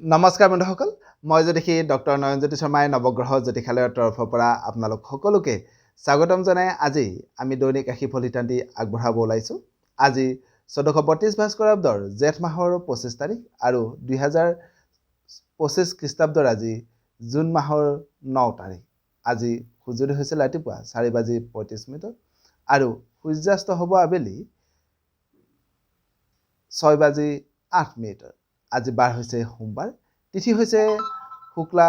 নমস্কাৰ বন্ধুসকল মই জ্যোতিষী ডক্টৰ নয়নজ্যোতি শৰ্মাই নৱগ্ৰহ জ্যোতিষালয়ৰ তৰফৰ পৰা আপোনালোক সকলোকে স্বাগতম জনাই আজি আমি দৈনিক ৰাশি ফলিতান্তি আগবঢ়াব ওলাইছোঁ। আজি চৈধ্যশ বত্ৰিছ ভাস্কৰাব্দৰ জেঠ মাহৰ পঁচিছ তাৰিখ আৰু দুহেজাৰ পঁচিছ খ্ৰীষ্টাব্দৰ আজি জুন মাহৰ ন তাৰিখ। আজি সূৰ্যোদয় হৈছিল ৰাতিপুৱা চাৰি বাজি পঁয়ত্ৰিছ মিনিটত আৰু সূৰ্যাস্ত হ'ব আবেলি ছয় বাজি আঠ মিনিটত। আজি বাৰ হৈছে সোমবাৰ, তিথি হৈছে শুক্লা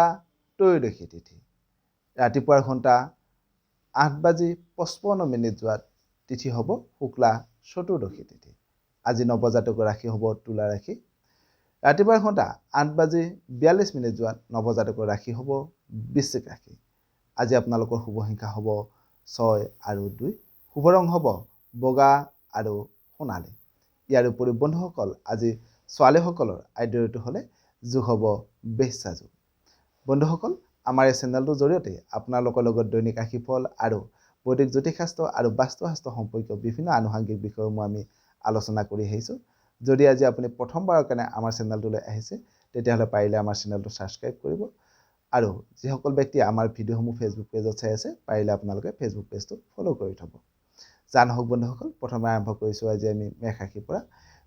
ত্ৰয়োদশী তিথি। ৰাতিপুৱাৰ ঘণ্টা আঠ বাজি পঁচপন্ন মিনিট যোৱাত তিথি হ'ব শুক্লা চতুৰ্দশী তিথি। আজি নৱজাতকৰ ৰাশি হ'ব তুলা ৰাশি। ৰাতিপুৱাৰ ঘণ্টা আঠ বাজি বিয়াল্লিছ মিনিট যোৱাত নৱজাতকৰ ৰাশি হ'ব বৃশ্চিক ৰাশি। আজি আপোনালোকৰ শুভ সংখ্যা হ'ব ছয় আৰু দুই। শুভ ৰং হ'ব বগা আৰু সোণালী। ইয়াৰ উপৰি বন্ধুসকল, আজি ছোৱালীসকলৰ আদ্য ঋতু হ'লে যোগ হ'ব বেশ্যা যোগ বন্ধুসকল আমাৰ এই চেনেলটোৰ জৰিয়তে আপোনালোকৰ লগত দৈনিক ৰাশিফল আৰু বৈদিক জ্যোতিষশাস্ত্ৰ আৰু বাস্তুশাস্ত্ৰ সম্পৰ্কীয় বিভিন্ন আনুষাংগিক বিষয়সমূহ আমি আলোচনা কৰি আহিছোঁ। যদি আজি আপুনি প্ৰথমবাৰৰ কাৰণে আমাৰ চেনেলটোলৈ আহিছে তেতিয়াহ'লে পাৰিলে আমাৰ চেনেলটো ছাবস্ক্ৰাইব কৰিব আৰু যিসকল ব্যক্তিয়ে আমাৰ ভিডিঅ'সমূহ ফেচবুক পেজত চাই আছে পাৰিলে আপোনালোকে ফেচবুক পেজটো ফ'ল' কৰি থ'ব। যা নহওক বন্ধুসকল প্ৰথমে আৰম্ভ কৰিছোঁ আজি আমি মেষ ৰাশিৰ পৰা।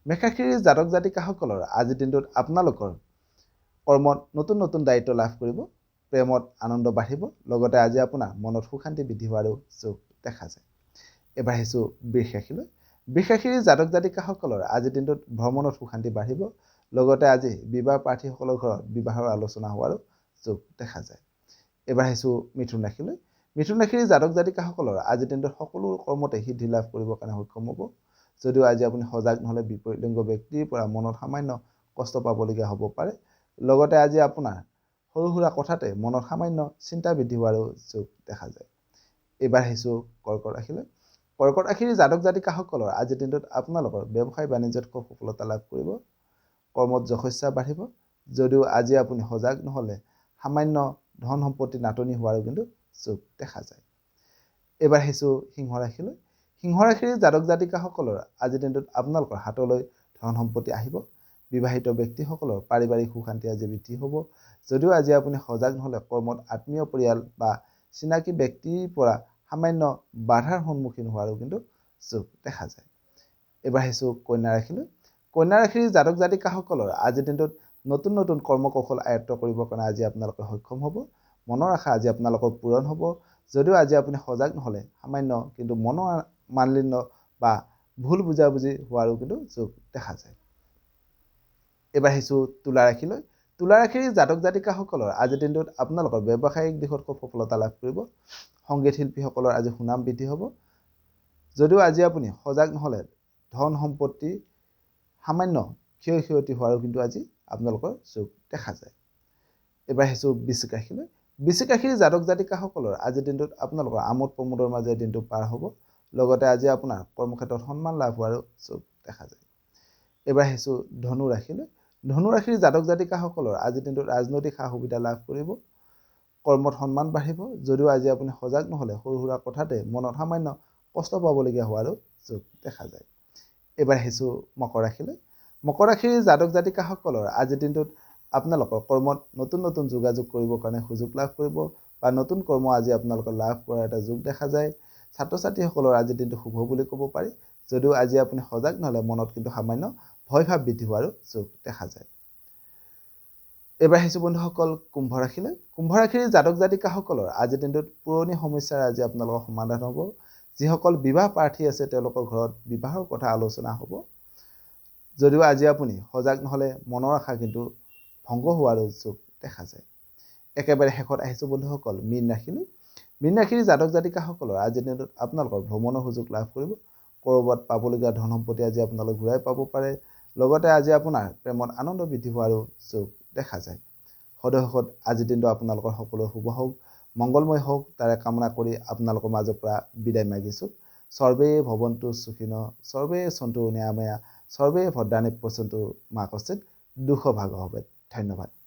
মেষ ৰাশিৰ জাতক জাতিকাসকলৰ আজিৰ দিনটোত আপোনালোকৰ কৰ্মত নতুন নতুন দায়িত্ব লাভ কৰিব প্ৰেমত আনন্দ বাঢ়িব লগতে আজি আপোনাৰ মনত সুশান্তি বৃদ্ধি হোৱাৰো যোগ দেখা যায়। এবাৰ আহিছোঁ বৃষ ৰাশিলৈ বৃষ ৰাশিৰ জাতক জাতিকাসকলৰ আজিৰ দিনটোত ভ্ৰমণত সুশান্তি বাঢ়িব লগতে আজি বিবাহ প্ৰাৰ্থীসকলৰ ঘৰত বিবাহৰ আলোচনা হোৱাৰো যোগ দেখা যায়। এবাৰ আহিছোঁ মিথুন ৰাশিলৈ মিথুন ৰাশিৰ জাতক জাতিকাসকলৰ আজিৰ দিনটোত সকলো কৰ্মতে সিদ্ধি লাভ কৰিবৰ কাৰণে সক্ষম হ'ব। যদিও আজি আপুনি সজাগ নহ'লে বিপৰীত লিংগ ব্যক্তিৰ পৰা মনত সামান্য কষ্ট পাবলগীয়া হ'ব পাৰে। লগতে আজি আপোনাৰ সৰু সুৰা কথাতে মনত সামান্য চিন্তা বৃদ্ধি হোৱাৰো যোগ দেখা যায়। এইবাৰ আহিছোঁ কৰ্কট ৰাশিলৈ কৰ্কট ৰাশিৰ জাতক জাতিকাসকলৰ আজিৰ দিনটোত আপোনালোকৰ ব্যৱসায় বাণিজ্যত খুব সফলতা লাভ কৰিব। কৰ্মত যশস্যা বাঢ়িব। যদিও আজি আপুনি সজাগ নহ'লে সামান্য ধন সম্পত্তিৰ নাটনি হোৱাৰো কিন্তু যোগ দেখা যায়। এইবাৰ আহিছোঁ সিংহ ৰাশিলৈ সিংহ ৰাশিৰ জাতক জাতিকাসকলৰ আজিৰ দিনটোত আপোনালোকৰ হাতলৈ ধন সম্পত্তি আহিব। বিবাহিত ব্যক্তিসকলৰ পাৰিবাৰিক সুশান্তি আজি বৃদ্ধি হ'ব। যদিও আজি আপুনি সজাগ নহ'লে কৰ্মত আত্মীয় পৰিয়াল বা চিনাকি ব্যক্তিৰ পৰা সামান্য বাধাৰ সন্মুখীন হোৱাৰো কিন্তু যোগ দেখা যায়। এইবাৰ আহিছোঁ কন্যা ৰাশিলৈ। কন্যা ৰাশিৰ জাতক জাতিকাসকলৰ আজিৰ দিনটোত নতুন নতুন কৰ্ম কৌশল আয়ত্ব কৰিবৰ কাৰণে আজি আপোনালোকে সক্ষম হ'ব। মনৰ আশা আজি আপোনালোকৰ পূৰণ হ'ব। যদিও আজি আপুনি সজাগ নহ'লে সামান্য কিন্তু মনৰ মানলিন্য বা ভুল বুজাবুজি হোৱাৰো কিন্তু যোগ দেখা যায়। এইবাৰ আহিছোঁ তুলা ৰাশিলৈ তুলা ৰাশিৰ জাতক জাতিকাসকলৰ আজিৰ দিনটোত আপোনালোকৰ ব্যৱসায়িক দিশত খুব সফলতা লাভ কৰিব। সংগীত শিল্পীসকলৰ আজি সুনাম বৃদ্ধি হ'ব। যদিও আজি আপুনি সজাগ নহ'লে ধন সম্পত্তি সামান্য ক্ষয় ক্ষতি হোৱাৰো কিন্তু আজি আপোনালোকৰ যোগ দেখা যায়। এইবাৰ আহিছোঁ বৃশ্চিক ৰাশিলৈ বৃশ্চিক ৰাশিৰ জাতক জাতিকাসকলৰ আজিৰ দিনটোত আপোনালোকৰ আমোদ প্ৰমোদৰ মাজেৰে দিনটো পাৰ হ'ব। লগতে আজি আপোনাৰ কৰ্মক্ষেত্ৰত সন্মান লাভ হোৱাৰো যোগ দেখা যায়। এইবাৰ আহিছোঁ ধনু ৰাশিলৈ ধনু ৰাশিৰ জাতক জাতিকাসকলৰ আজিৰ দিনটোত ৰাজনৈতিক সা সুবিধা লাভ কৰিব কৰ্মত সন্মান বাঢ়িব যদিও আজি আপুনি সজাগ নহ'লে সৰু সুৰা কথাতে মনত সামান্য কষ্ট পাবলগীয়া হোৱাৰো যোগ দেখা যায়। এইবাৰ আহিছোঁ মকৰ ৰাশিলৈ মকৰ ৰাশিৰ জাতক জাতিকাসকলৰ আজিৰ দিনটোত আপোনালোকৰ কৰ্মত নতুন নতুন যোগাযোগ কৰিবৰ কাৰণে সুযোগ লাভ কৰিব বা নতুন কৰ্ম আজি আপোনালোকৰ লাভ কৰাৰ এটা যোগ দেখা যায়। ছাত্ৰ ছাত্ৰীসকলৰ আজিৰ দিনটো শুভ বুলি ক'ব পাৰি। যদিও আজি আপুনি সজাগ নহ'লে মনত কিন্তু সামান্য ভয় ভাৱ বৃদ্ধি হোৱাৰো যোগ দেখা যায়। এইবাৰ আহিছোঁ বন্ধুসকল কুম্ভ ৰাশিলৈ। কুম্ভ ৰাশিৰ জাতক জাতিকাসকলৰ আজিৰ দিনটোত পুৰণি সমস্যাৰ আজি আপোনালোকৰ সমাধান হ'ব। যিসকল বিবাহ প্ৰাৰ্থী আছে তেওঁলোকৰ ঘৰত বিবাহৰ কথা আলোচনা হ'ব। যদিও আজি আপুনি সজাগ নহ'লে মনৰ আশা কিন্তু ভংগ হোৱাৰো যোগ দেখা যায়। একেবাৰে শেষত আহিছোঁ বন্ধুসকল মীন ৰাশিলৈ। মীন ৰাশিৰ জাতক জাতিকাসকলৰ আজিৰ দিনটোত আপোনালোকৰ ভ্ৰমণৰ সুযোগ লাভ কৰিব। ক'ৰবাত পাবলগীয়া ধন সম্পত্তি আজি আপোনালোক ঘূৰাই পাব পাৰে। লগতে আজি আপোনাৰ প্ৰেমত আনন্দ বৃদ্ধি হোৱাৰো যোগ দেখা যায়। সদৌ আজিৰ দিনটো আপোনালোকৰ সকলো শুভ হওক মংগলময় হওক তাৰে কামনা কৰি আপোনালোকৰ মাজৰ পৰা বিদায় মাগিছোঁ। সৰ্বে ভৱন্তু সুখীন সৰ্বে সন্তু নিৰাময়া সৰ্বে ভদ্ৰাণী পচন্তু মা কচিত দুশ ভাগ হবে ধন্যবাদ।